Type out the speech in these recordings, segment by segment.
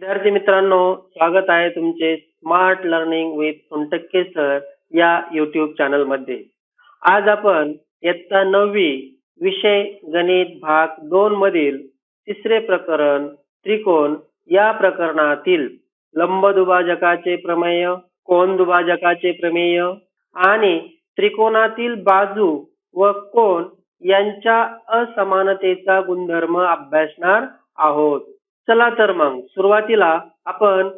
विद्यार्थी मित्रांनो स्वागत आहे तुमचे smart learning with Sontakke sir या युट्यूब चॅनलमध्ये. आज आपण इयत्ता नववी विषय गणित भाग दोन मधील तिसरे प्रकरण त्रिकोण या प्रकरणातील लंब दुभाजकाचे प्रमेय कोण दुभाजकाचे प्रमेय आणि त्रिकोणातील बाजू व कोण यांच्या असमानतेचा गुणधर्म अभ्यासणार आहोत. चला तर मग सुरुवातीला आपण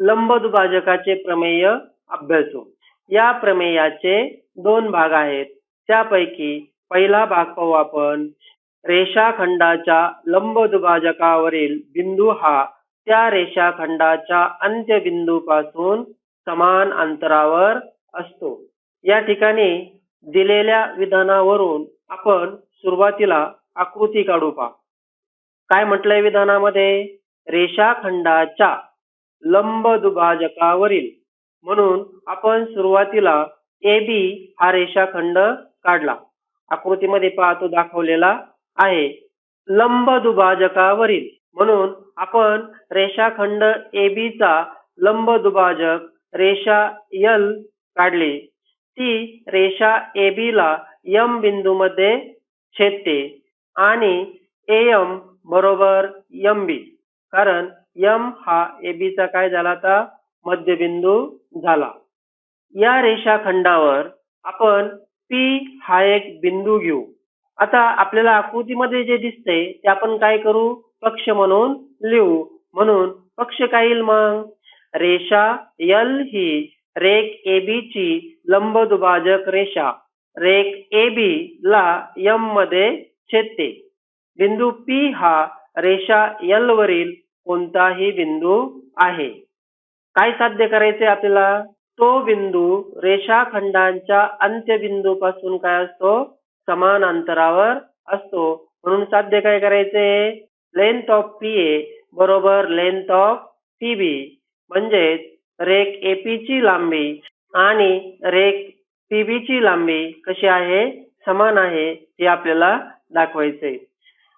लंब दुभाजकाचे प्रमेय अभ्यासू. या प्रमेयाचे दोन भाग आहेत. त्यापैकी पहिला भाग पाहू आपण. रेषाखंडाच्या लंब दुभाजकावरील बिंदू हा त्या रेषाखंडाच्या अंत्यबिंदूपासून समान अंतरावर असतो. या ठिकाणी दिलेल्या विधानावरून आपण सुरुवातीला आकृती काढू पहा. काय म्हटलंय विधानामध्ये? रेषाखंडाच्या लंब दुभाजकावरील. म्हणून आपण सुरुवातीला ए बी हा रेषाखंड काढला. आकृतीमध्ये पाहतो दाखवलेला आहे. लंब दुभाजकावरील. म्हणून आपण रेषाखंड ए बी चा लंब दुभाजक रेषा यल काढली. ती रेषा ए बी ला यम बिंदूमध्ये छेदते आणि एम बरोबर एम बी कारण यम हा ए बीचा काय झाला आता? मध्यबिंदू झाला. या रेषाखंडावर आपण पी हा एक बिंदू घेऊ. आता आपल्याला आकृतीमध्ये जे दिसते ते आपण काय करू? पक्ष म्हणून लिहू. म्हणून पक्ष काय येईल मग? रेषा यल ही रेख ए बी ची लंब दुभाजक रेषा. रेख ए बी ला यममध्ये छेदते. बिंदू पी हा रेषा यल वरील कोणताही बिंदू आहे. काय साध्य करायचे आपल्याला? तो बिंदू रेषाखंडांच्या अंत्यबिंदूपासून काय असतो? समान अंतरावर असतो. म्हणून साध्य काय करायचे लेंथ ऑफ पी ए बरोबर लेंथ ऑफ पी बी म्हणजेच रेक एपीची लांबी आणि रेक पीबीची लांबी कशी आहे? समान आहे हे आपल्याला दाखवायचे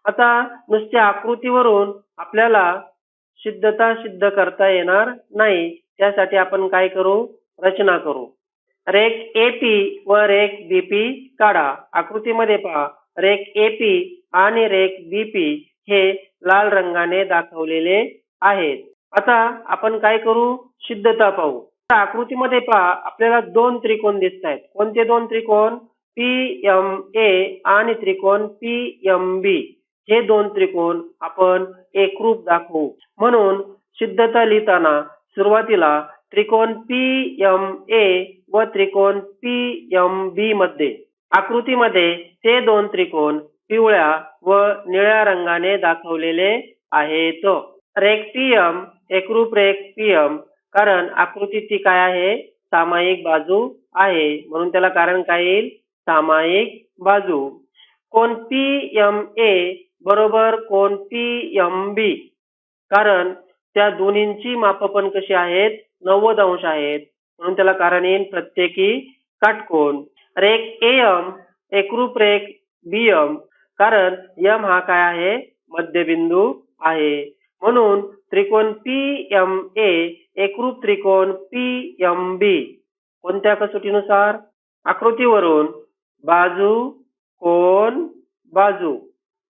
आता नुसत्या आकृतीवरून आपल्याला सिद्धता सिद्ध करता येणार नाही. त्यासाठी आपण काय करू? रचना करू. रेख एपी व रेख बीपी काढा. आकृतीमध्ये पहा. रेक ए पी आणि रेख बीपी हे लाल रंगाने दाखवलेले आहेत. आता आपण काय करू? सिद्धता पाहू. आकृतीमध्ये पहा. आपल्याला दोन त्रिकोण दिसत आहेत कोणते दोन त्रिकोण? पी एम ए आणि त्रिकोण पी एम बी हे दोन त्रिकोण आपण एकरूप दाखवू. म्हणून सिद्धता लिहिताना सुरुवातीला त्रिकोण पी एम ए व त्रिकोण पी एम बी मध्ये. आकृतीमध्ये ते दोन त्रिकोण पिवळ्या व निळ्या रंगाने दाखवलेले आहेत. रेख पी एम एकरूप रेख पी एम कारण आकृतीची काय आहे? सामायिक बाजू आहे. म्हणून त्याला कारण काय येईल? सामायिक बाजू. कोण पी एम ए बरोबर कोण पी एम बी कारण त्या दोन्हींची माप पण कशी आहेत? नव्वद अंश आहेत. म्हणून त्याला कारण येईल प्रत्येकी काटकोण रेख एम एकरूप रेख बी एम कारण यम हा काय आहे? मध्यबिंदू आहे. म्हणून त्रिकोण पी एम ए एकरूप त्रिकोण पी एम बी कोणत्या कसोटीनुसार? आकृतीवरून. बाजू कोण बाजू.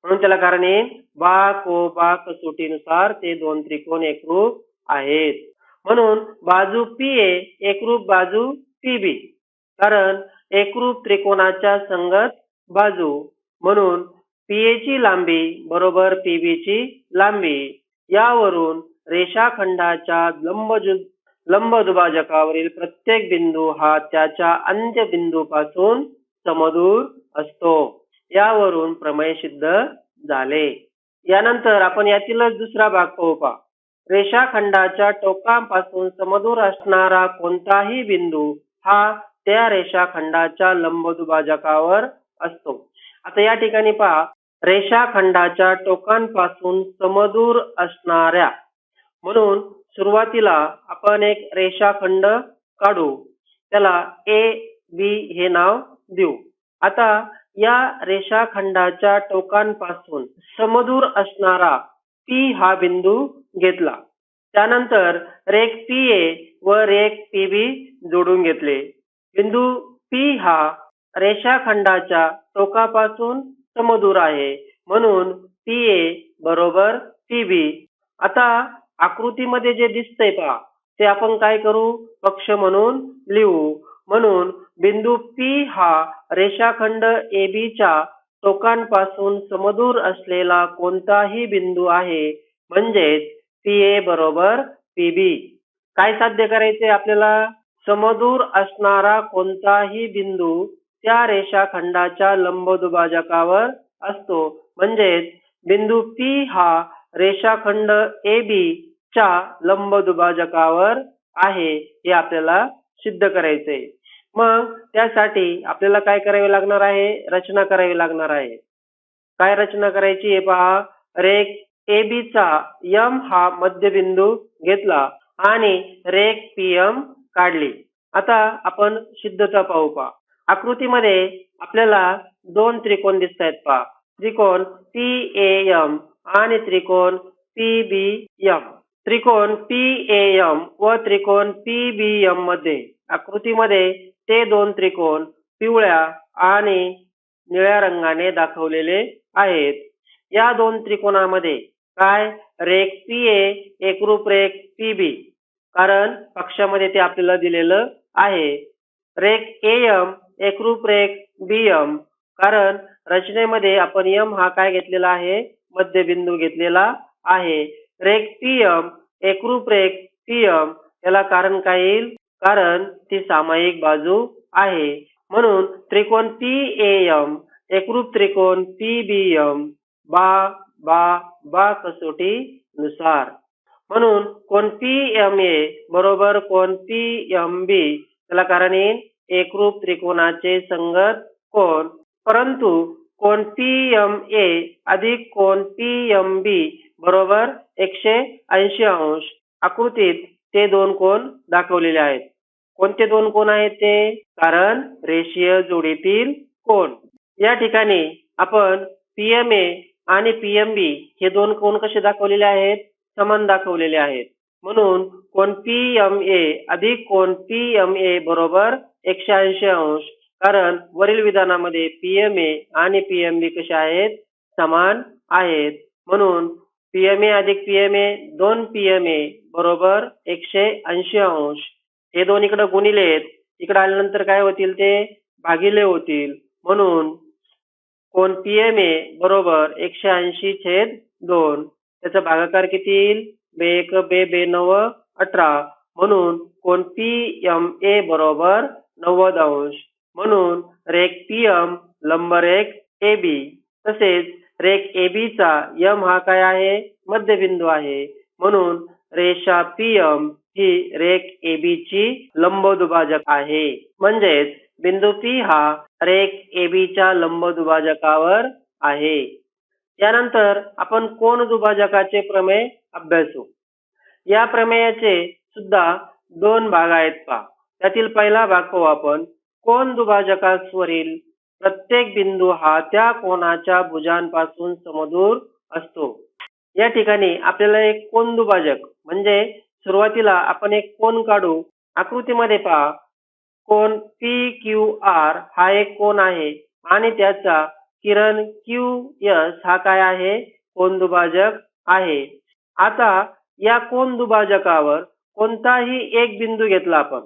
म्हणून त्याला कारण येईल बा को बा कसोटीनुसार ते दोन त्रिकोण एकरूप आहेत. म्हणून बाजू पी ए एकरूप बाजू पी बी कारण एकरूप त्रिकोणाच्या संगत बाजू. म्हणून पीए ची लांबी बरोबर पीबी ची लांबी. यावरून रेषाखंडाच्या लंब लंब दुभाजकावरील प्रत्येक बिंदू हा त्याच्या अंत्यबिंदूपासून समदूर असतो. यावरून प्रमेय सिद्ध झाले. यानंतर आपण यातीलच दुसरा भाग पाहू पा रेषाखंडाच्या टोकांपासून समदूर असणारा कोणताही बिंदू हा त्या रेषाखंडाच्या लंबदुभाजकावर असतो. आता या ठिकाणी पहा. रेषाखंडाच्या टोकांपासून समदूर असणाऱ्या. म्हणून सुरुवातीला आपण एक रेषाखंड काढू. त्याला ए बी हे नाव देऊ. आता या रेषाखंडाच्या टोकांपासून समदूर असणारा पी हा बिंदू घेतला. त्यानंतर रेख पी ए व रेख पी बी जोडून घेतले. बिंदू पी हा रेषाखंडाच्या टोकापासून समदूर आहे. म्हणून पी ए बरोबर पी बी आता आकृतीमध्ये जे दिसतंय पहा ते आपण काय करू? पक्ष म्हणून लिहू. म्हणून बिंदू पी हा रेषाखंड ए च्या टोकांपासून समदूर असलेला कोणताही बिंदू आहे म्हणजेच पी ए बरोबर पी बी काय साध्य करायचे आपल्याला? समदूर असणारा कोणताही बिंदू त्या रेषाखंडाच्या लंबदुभाजकावर असतो म्हणजेच बिंदू पी हा रेषाखंड ए बी च्या लंबदुभाजकावर आहे हे आपल्याला सिद्ध करायचंय. मग त्यासाठी आपल्याला काय करावे लागणार आहे? रचना करावी लागणार आहे. काय रचना करायची आहे पहा? रेख ए बी चा यम हा मध्यबिंदू घेतला आणि रेख पी एम काढली. आता आपण सिद्धता पाहू पहा. आकृतीमध्ये आपल्याला दोन त्रिकोण दिसत आहेत पहा. त्रिकोण पी ए एम आणि त्रिकोण पी बी एम त्रिकोण पी ए एम व त्रिकोण पी बी एममध्ये. आकृतीमध्ये ते दोन त्रिकोण पिवळ्या आणि निळ्या रंगाने दाखवलेले आहेत. या दोन त्रिकोणामध्ये काय रेख पी ए एकरूप रेख पी बी कारण पक्षामध्ये ते आपल्याला दिलेलं आहे. रेख ए एम एकरूप रेख बी एम कारण रचनेमध्ये आपण यम हा काय घेतलेला आहे? मध्यबिंदू घेतलेला आहे. रेख पी एम एकरूप रेख पी एम याला कारण काय येईल? कारण ती सामायिक बाजू आहे. म्हणून त्रिकोण पी ए एम एकरूप त्रिकोण पी बी एम बा बा बा कसोटी नुसार म्हणून कोण पी एम ए बरोबर कोण पी एम बी त्याला कारण येईल एकरूप त्रिकोणाचे संगत कोण. परंतु कोण पी एम ए अधिक कोण पी एम बी बरोबर एकशे ऐंशी अंश आकृतीत ते दोन कोण दाखवलेले आहेत. कोणते दोन कोण आहेत ते? कारण रेषीय जोडीतील कोण? या ठिकाणी आपण पीएमए आणि पीएमबी हे दोन कोण कसे दाखवलेले आहेत? समान दाखवलेले आहेत. म्हणून कोण पी एम ए अधिक कोण पी एम ए बरोबर एकशे ऐंशी अंश. कारण वरील विधानामध्ये पीएमए आणि पीएमबी कसे आहेत? समान आहेत. म्हणून पीएमए अधिक पीएमए दोन पीएमए बरोबर एकशे ऐंशी अंश. हे दोन इकडं गुणिलेत इकडे आल्यानंतर काय होतील ते? भागिले होतील. म्हणून कोण पी एम ए बरोबर एकशे ऐंशी छेद दोन. त्याचा भागाकार किती येईल? बे एक बे बे नव अठरा. म्हणून कोण पी एम ए बरोबर नव्वद अंश. म्हणून रेख पी एम लंब रेख ए बी तसेच रेख ए बी चा यम हा काय आहे? मध्यबिंदू आहे. म्हणून रेषा पी एम ही रेख ए बी ची लंबदुभाजक आहे. म्हणजेच बिंदू पी हा रेख ए बी च्या लंबदुभाजकावर आहे. यानंतर आपण कोण दुभाजकाचे प्रमेय अभ्यासू. या प्रमेयाचे सुद्धा दोन भाग आहेत का त्यातील पहिला भाग पाहू आपण. कोण दुभाजकावरील प्रत्येक बिंदू हा त्या कोणाच्या भुजांपासून समदूर असतो. या ठिकाणी आपल्याला एक कोण दुभाजक म्हणजे सुरुवातीला आपण एक कोण काढू. आकृतीमध्ये पहा. कोण पी क्यू आर हा एक कोण आहे आणि त्याचा किरण क्यू एस हा काय आहे? कोण दुभाजक आहे. आता या कोण दुभाजकावर कोणताही एक बिंदू घेतला आपण.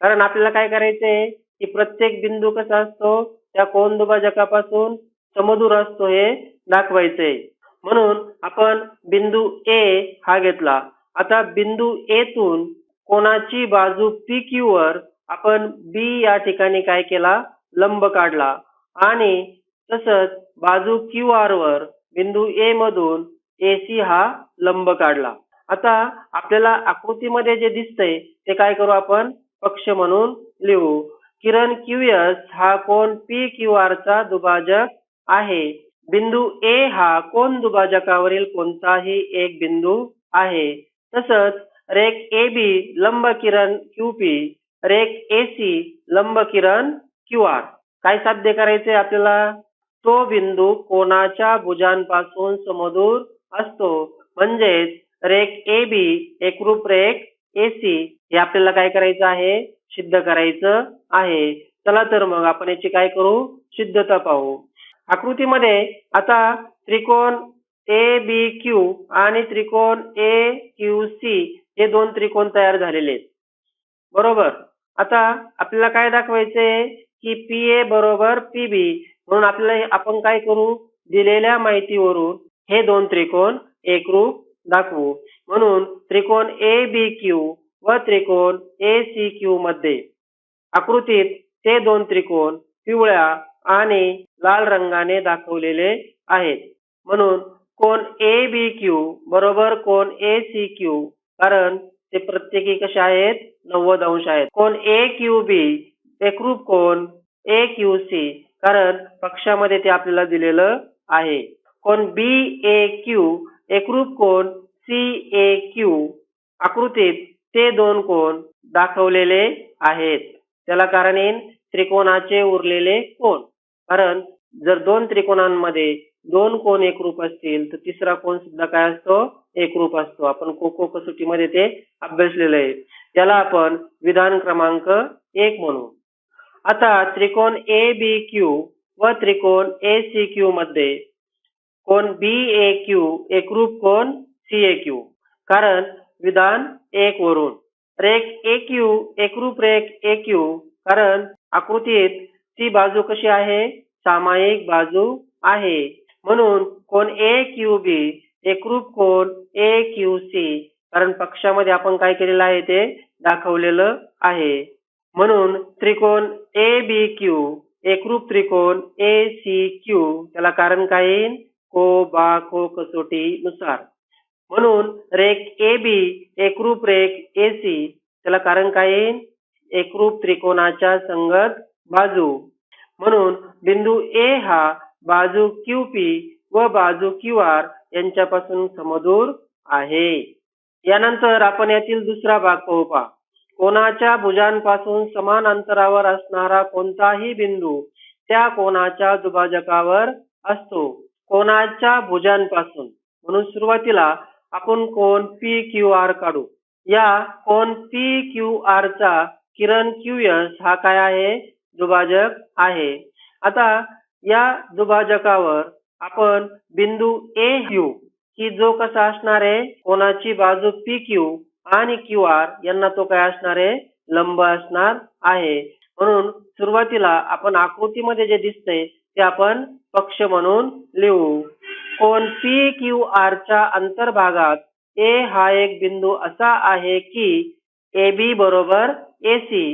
कारण आपल्याला काय करायचंय? की प्रत्येक बिंदू कसा असतो? त्या कोण दुभाजकापासून समदूर असतो हे दाखवायचंय. म्हणून आपण बिंदू ए हा घेतला. आता बिंदू ए तून कोणाची बाजू पी क्यू वर आपण बी या ठिकाणी काय केला? लंब काढला. आणि तसंच बाजू क्यू आर वर बिंदू ए मधून ए सी हा लंब काढला. आता आपल्याला आकृतीमध्ये जे दिसतंय ते काय करू आपण? पक्ष म्हणून लिहू. किरण क्यू एस हा कोण पी क्यू आर चा दुभाजक आहे. बिंदू ए हा कोण दुभाजकावरील कोणताही एक बिंदू आहे. तसंच रेक ए बी लंब किरण क्यू पी रेक ए सी लंब किरण क्यू आर. काय साध्य करायचे आपल्याला? तो बिंदू कोणाच्या भुजांपासून समदूर असतो. म्हणजेच रेक ए बी एकरूप रेक ए सी. हे आपल्याला काय करायचं आहे? सिद्ध करायचं आहे. चला तर मग आपण याची काय करू? सिद्धता पाहू. आकृतीमध्ये आता त्रिकोण ए बी क्यू आणि त्रिकोण ए क्यू सी हे दोन त्रिकोण तयार झालेले आहेत. बरोबर? आता आपल्याला काय दाखवायचे की पी ए बरोबर पी बी म्हणून आपल्याला आपण काय करू? दिलेल्या माहितीवरून हे दोन त्रिकोण एकरूप दाखवू. म्हणून त्रिकोण ए बी क्यू व त्रिकोण ए सी क्यू मध्ये आकृतीत ते दोन त्रिकोण पिवळ्या आणि लाल रंगाने दाखवलेले आहेत. म्हणून कोण ए बी क्यू बरोबर कोण ए सी क्यू कारण ते प्रत्येकी कसे आहेत? नव्वद अंश आहेत. कोण ए क्यू बी एकरूप कोण ए क्यू सी कारण पक्षामध्ये ते आपल्याला दिलेलं आहे. कोण बी ए क्यू एकरूप कोण सी ए क्यू आकृतीत ते दोन कोण दाखवलेले आहेत. त्याला कारण येईल त्रिकोणाचे उरलेले कोण कारण जर दोन त्रिकोणांमध्ये दोन कोण एकरूप असतील तर तिसरा कोण सुद्धा काय असतो? एकरूप असतो. आपण कोको कसोटीमध्ये ते अभ्यासलेलं आहे. त्याला आपण विधान क्रमांक एक म्हणू. आता त्रिकोण ए बी क्यू व त्रिकोण ए सी क्यू मध्ये कोण बी ए क्यू एकरूप कोण सी ए क्यू कारण विधान एक वरून. रेख ए क्यू एकरूप रेख ए क्यू कारण आकृतीत ती बाजू कशी आहे? सामायिक बाजू आहे. म्हणून कोण ए क्यू बी एकरूप कोण ए क्यू सी कारण पक्षामध्ये आपण काय केलेलं आहे ते दाखवलेलं आहे. म्हणून त्रिकोण ए बी क्यू एकरूप त्रिकोण ए सी क्यू त्याला कारण काय येईल को बा को कसोटी नुसार म्हणून रेख ए बी एकरूप रेख ए सी त्याला कारण काय येईल एकरूप त्रिकोणाच्या संगत बाजू. म्हणून बिंदू ए हा बाजू क्यू पी व बाजू क्यू आर यांच्यापासून समदूर आहे. यानंतर आपण यातील दुसरा भाग पाहू पा कोणाच्या भुजांपासून समान अंतरावर असणारा कोणताही बिंदू त्या कोणाच्या दुभाजकावर असतो. कोणाच्या भुजांपासून. म्हणून सुरुवातीला आपण कोण पी क्यू आर काढू. या कोण पी क्यू आर चा किरण क्यू एस हा काय आहे? दुभाजक आहे. आता या दुभाजकावर आपण बिंदू ए क्यू की जो कसा असणार आहे? कोणाची बाजू पी क्यू आणि क्यू आर यांना तो काय असणार आहे? लंब असणार आहे. म्हणून सुरुवातीला आपण आकृतीमध्ये जे दिसते ते आपण पक्ष म्हणून लिहू. कोण पी क्यू आर च्या अंतर्भागात ए हा एक बिंदू असा आहे की ए बी बरोबर ए सी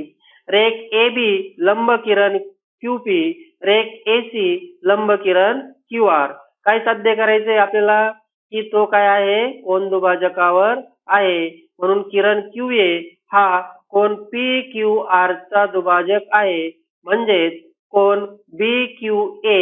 रेख ए बी लंब किरण क्यू पी रेख एसी लंब किरण क्यू आर काय साध्य करायचंय आपल्याला? की तो काय आहे? कोण दुभाजकावर आहे. म्हणून किरण क्यू ए हा कोण पी क्यू आर चा दुभाजक आहे. म्हणजेच कोण बी क्यू ए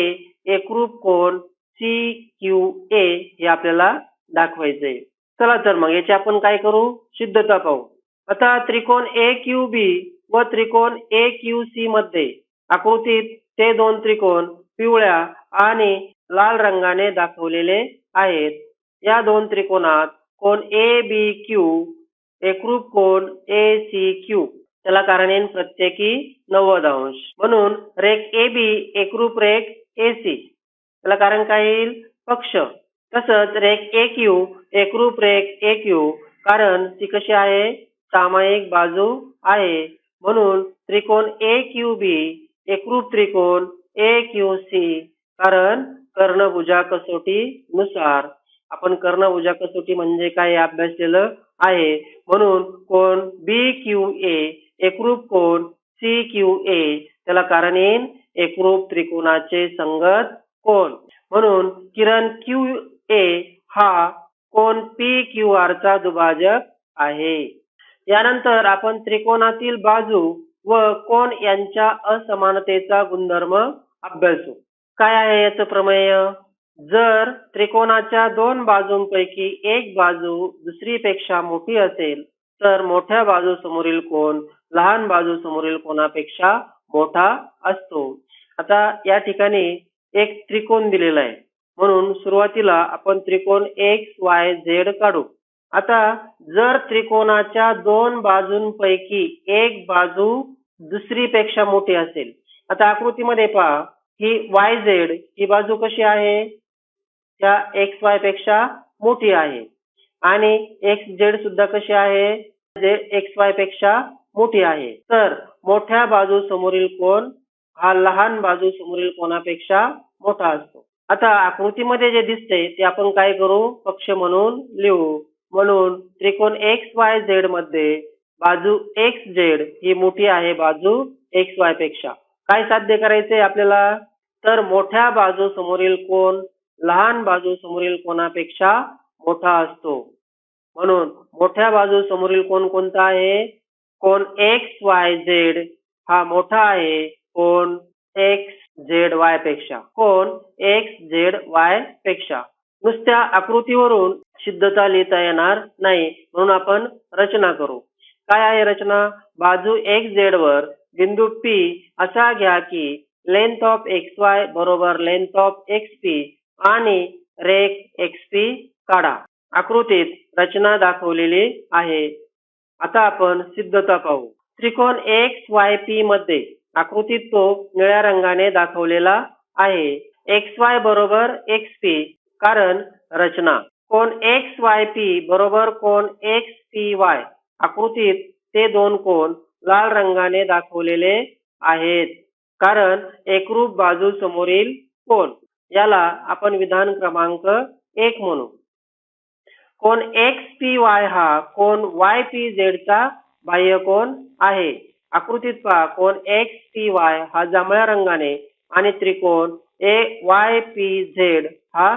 एकरूप कोण सी क्यू ए हे आपल्याला दाखवायचंय. चला तर मग याची आपण काय करू? सिद्धता पाहू. आता त्रिकोण ए क्यू बी व त्रिकोण ए क्यू सी मध्ये आकृतीत ते दोन त्रिकोण पिवळ्या आणि लाल रंगाने दाखवलेले आहेत. या दोन त्रिकोणात कोण ए बी क्यू एकरूप कोण ए सी क्यू त्याला कारण येईल प्रत्येकी नव्वद अंश. म्हणून रेख ए बी एकरूप रेख ए सी त्याला कारण काय येईल? पक्ष. तसंच रेख ए क्यू एकरूप रेख ए क्यू कारण ती कशी आहे? सामायिक बाजू आहे. म्हणून त्रिकोण ए क्यू बी एकरूप त्रिकोण ए क्यू सी. कारण कर्णभुजा कसोटी नुसार. आपण कर्णभुजा कसोटी म्हणजे काय अभ्यासलेलं आहे. म्हणून कोण? B Q A. एकरूप कोण? C Q A. त्याला कारण येईल एकरूप त्रिकोणाचे संगत कोण? म्हणून किरण क्यू ए हा कोण? पी क्यू आर चा दुभाजक आहे. यानंतर आपण त्रिकोणातील बाजू व कोण यांच्या असमानतेचा गुणधर्म अभ्यासू? काय आहे याचं प्रमेय? जर त्रिकोणाच्या दोन बाजूंपैकी एक बाजू दुसरीपेक्षा मोठी असेल तर मोठ्या बाजू समोरील कोण लहान बाजू समोरील कोणापेक्षा मोठा असतो? आता या ठिकाणी एक त्रिकोण दिलेला आहे. म्हणून सुरुवातीला आपण त्रिकोण एक्स वाय झेड काढू. आता जर त्रिकोणाच्या दोन बाजूंपैकी एक बाजू दुसरीपेक्षा मोठी असेल आता आकृतीमध्ये पहा ही वाय झेड ही बाजू कशी आहे? त्या एक्स वायपेक्षा मोठी आहे. आणि एक्स झेड सुद्धा कशी आहे? जे एक्स वायपेक्षा मोठी आहे. तर मोठ्या बाजू समोरील कोण हा लहान बाजू समोरील कोणापेक्षा मोठा असतो. आता आकृतीमध्ये जे दिसते ते आपण काय करू? पक्ष म्हणून लिहू. म्हणून त्रिकोण एक्स वाय झेडमध्ये बाजू एक्स झेड ही मोठी आहे बाजू एक्स वायपेक्षा. काय साध्य करायचे आपल्याला? तर मोठ्या बाजू समोरील कोण लहान बाजू समोरील कोणापेक्षा मोठा असतो. म्हणून मोठ्या बाजू समोरील कोण कोणता आहे? कोण एक्स वाय झेड हा मोठा आहे कोण एक्स झेड वायपेक्षा. कोण एक्स झेड वायपेक्षा. नुसत्या आकृतीवरून सिद्धता लिहिता येणार नाही म्हणून आपण रचना करू. काय आहे रचना? बाजू एक्स झेड वर बिंदू पी असा घ्या की लेंथ ऑफ एक्स वाय बरोबर लेंथ ऑफ एक्स पी आणि रेक एक्स पी काढा. आकृतीत रचना दाखवलेली आहे. आता आपण सिद्धता पाहू. त्रिकोण एक्स वाय पी मध्ये आकृतीत तो निळ्या रंगाने दाखवलेला आहे. एक्स वाय बरोबर एक्स पी कारण रचना. कोण एक्स वाय पी बरोबर कोण एक्स पी वाय आकृतीत ते दोन कोण लाल रंगाने दाखवलेले आहेत. कारण एकरूप बाजू समोरील कोण याला आपण विधान क्रमांक एक म्हणू. कोण एक्स पी वाय हा कोण वाय पी झेडचा बाह्य कोण आहे. आकृतीत पहा कोण एक्स पी वाय हा जांभळ्या रंगाने आणि त्रिकोण ए वाय पी झेड हा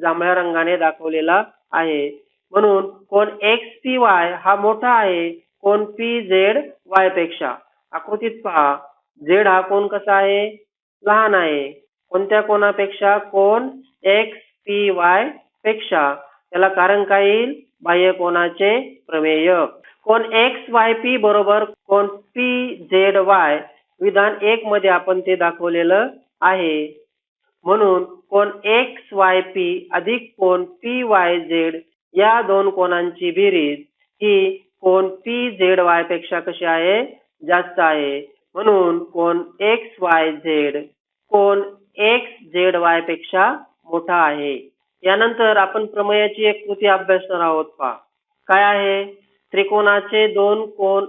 जांभळ्या रंगाने दाखवलेला आहे. म्हणून कोण एक्स पी वाय हा मोठा आहे कोण पी झेड वायपेक्षा. आकृतीत पहा. झेड हा कोण कसा आहे? लहान आहे. कोणत्या कोणापेक्षा कोण एक्स पी वायपेक्षा. त्याला कारण काय येईल? बाह्य कोणाचे प्रमेय. कोण एक्स वाय पी बरोबर कोण पी झेड वाय विधान एक मध्ये आपण ते दाखवलेलं आहे. म्हणून कोण एक्स वाय पी अधिक कोण पी वाय झेड या दोन कोणांची बेरीज ही कोण पी झेड वायपेक्षा कशी आहे? जास्त आहे. म्हणून कोण एक्स वाय झेड कोण एक्स झेड वायपेक्षा मोठा आहे. यानंतर आपण प्रमेयाची एक कृती अभ्यासणार आहोत पहा. काय आहे? त्रिकोणाचे दोन कोण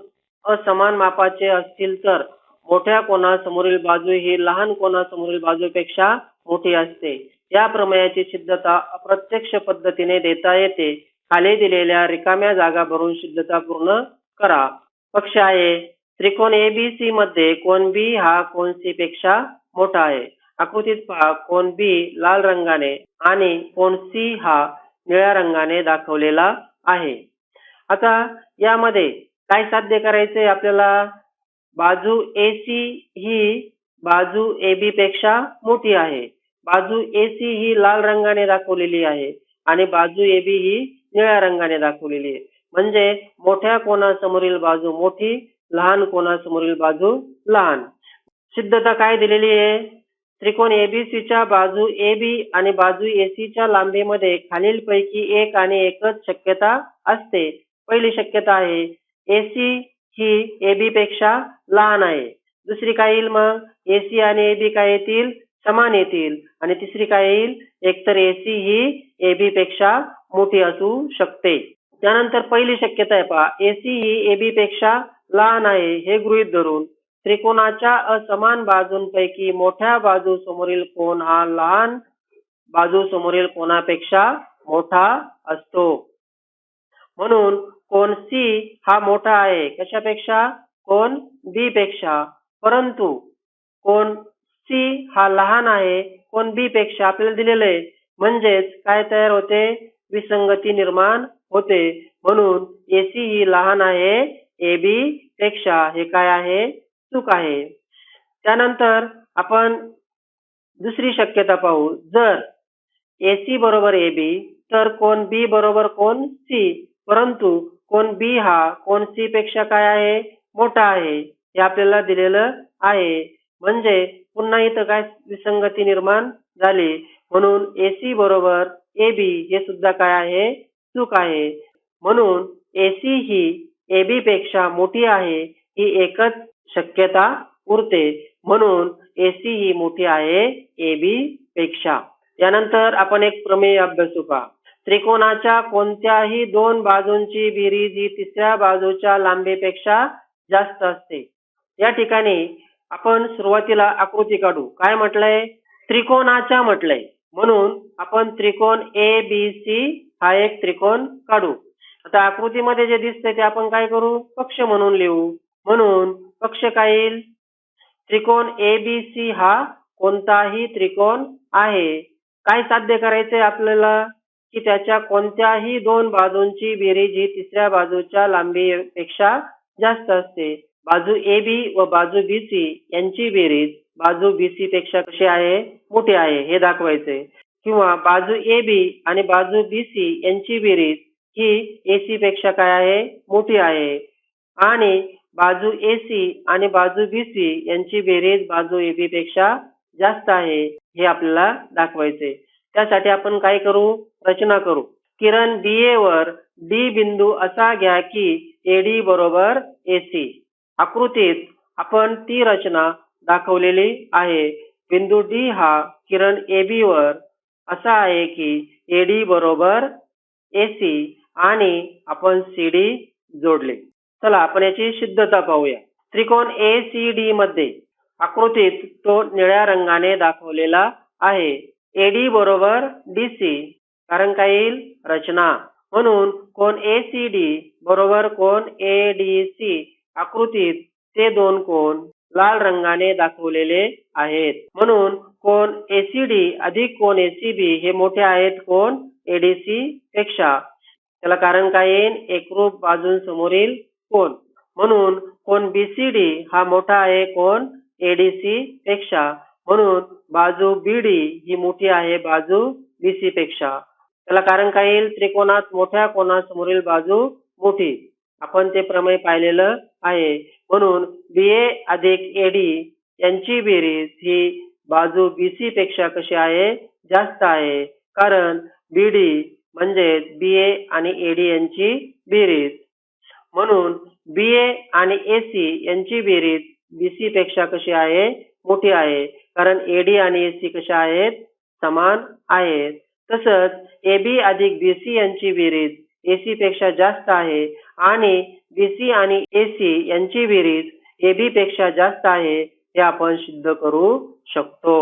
असमान मापाचे असतील तर मोठ्या कोणासमोरील बाजू ही लहान कोणासमोरील बाजूपेक्षा मोठी असते. या प्रमेयाची सिद्धता अप्रत्यक्ष पद्धतीने देता येते खाली दिलेल्या रिकाम्या जागा भरून सिद्धता पूर्ण करा. पक्ष आहे त्रिकोण एबीसी मध्ये कोण बी हा कोण सी पेक्षा मोठा आहे. आकृतीत पहा कोण बी लाल रंगाने आणि कोण सी हा निळ्या रंगाने दाखवलेला आहे. आता यामध्ये काय साध्य करायचे आपल्याला? बाजू एसी ही बाजू एबी पेक्षा मोठी आहे. बाजू एसी ही लाल रंगाने दाखवलेली आहे आणि बाजू एबी ही निळ्या रंगाने दाखवलेली आहे. म्हणजे मोठ्या कोणासमोरील बाजू मोठी लहान कोणासमोरील बाजू लहान. सिद्धता काय दिलेली आहे? त्रिकोण एबीसीच्या बाजू ए बी आणि बाजू एसीच्या लांबीमध्ये खालीलपैकी एक आणि एकच शक्यता असते. पहिली शक्यता आहे एसी ही एबी पेक्षा लहान आहे. दुसरी काय येईल मग? एसी आणि एबी काय येतील? समान येतील. आणि तिसरी काय येईल? एकतर एसी ही एबी पेक्षा मोठी असू शकते. त्यानंतर पहिली शक्यता आहे पहा. एसी ही एबी पेक्षा लहान आहे हे गृहीत धरून. त्रिकोणाच्या असमान बाजूंपैकी मोठ्या बाजू समोरील कोण हा लहान बाजू समोरील कोणापेक्षा मोठा असतो. म्हणून कोण सी हा मोठा आहे. कशापेक्षा? कोण बी पेक्षा. परंतु कोण सी हा लहान आहे कोण बी पेक्षा आपल्याला दिलेलं आहे. म्हणजेच काय तयार होते? विसंगती निर्माण होते. म्हणून एसी ही लहान आहे ए बी पेक्षा हे काय आहे? चूक आहे. त्यानंतर आपण दुसरी शक्यता पाहू. जर एसी बरोबर ए बी तर कोण बी बरोबर कोण सी परंतु कोण बी हा कोण सी पेक्षा काय आहे? मोठा आहे. हे आपल्याला दिलेलं आहे. म्हणजे पुन्हा इथं काय विसंगती निर्माण झाली? म्हणून एसी बरोबर ए बी हे सुद्धा काय आहे? चूक आहे. म्हणून एसी ही एबी पेक्षा मोठी आहे ही एकच शक्यता उरते. म्हणून एसी ही मोठी आहे एबी पेक्षा. यानंतर आपण एक प्रमेय अभ्यासू का त्रिकोणाच्या कोणत्याही दोन बाजूंची बेरीज ही तिसऱ्या बाजूच्या लांबीपेक्षा जास्त असते. या ठिकाणी आपण सुरुवातीला आकृती काढू. काय म्हटलंय? त्रिकोणाच्या म्हटलंय. म्हणून आपण त्रिकोण ए बी सी हा एक त्रिकोण काढू. आता आकृतीमध्ये जे दिसते ते आपण काय करू? पक्ष म्हणून लिहू. म्हणून पक्ष काय येईल? त्रिकोण ए बी सी हा कोणताही त्रिकोण आहे. काय साध्य करायचंय आपल्याला? की त्याच्या कोणत्याही दोन बाजूंची बेरीज ही तिसऱ्या बाजूच्या लांबीपेक्षा जास्त असते. बाजू ए बी व बाजू बी सी यांची बेरीज बाजू बी सी पेक्षा कशी आहे? मोठी आहे हे दाखवायचे. किंवा बाजू ए बी आणि बाजू बी सी यांची बेरीज ही ए सी पेक्षा काय आहे? मोठी आहे. आणि बाजू ए सी आणि बाजू बी सी यांची बेरीज बाजू ए बी पेक्षा जास्त आहे हे आपल्याला दाखवायचे. त्यासाठी आपण काय करू? रचना करू. किरण बी ए वर डी बिंदू असा घ्या की एडी बरोबर एसी आकृतीत आपण ती रचना दाखवलेली आहे. बिंदू डी हा किरण ए बी वर. असा आहे की ए डी बरोबर ए सी आणि आपण सी डी जोडले. चला आपण याची सिद्धता पाहूया. त्रिकोण ए सी डी मध्ये. आकृतीत तो निळ्या रंगाने दाखवलेला आहे. ए डी बरोबर डीसी कारण काय येईल? रचना. म्हणून कोण ए सी डी बरोबर कोण ए डी सी आकृतीत ते दोन कोण लाल रंगाने दाखवलेले आहेत. म्हणून कोण एसीडी अधिक कोण एसीबी हे मोठे आहेत कोण एडीसी पेक्षा. त्याला कारण काय येईल एकरूप बाजूंसमोरील कोण म्हणून कोण बीसीडी हा मोठा आहे कोण एडीसी पेक्षा. म्हणून बाजू बीडी ही मोठी आहे बाजू बीसी पेक्षा. त्याला कारण काय येईल? त्रिकोणात मोठ्या कोणासमोरील बाजू मोठी. आपण ते प्रमेय पाहिलेलं आहे. म्हणून बी ए अधिक एडी यांची बेरीज ही बाजू बीसी पेक्षा कशी आहे? जास्त आहे. कारण बीडी म्हणजे बी ए आणि एडी यांची बेरीज. म्हणून बी ए आणि एसी यांची बेरीज बीसी पेक्षा कशी आहे? मोठी आहे. कारण एडी आणि एसी कशा आहेत? समान आहेत. तसंच एबी अधिक बीसी यांची बेरीज एसी पेक्षा जास्त आहे. आणि बीसी आणि एसी यांची बेरीज एबी पेक्षा जास्त आहे हे आपण सिद्ध करू शकतो.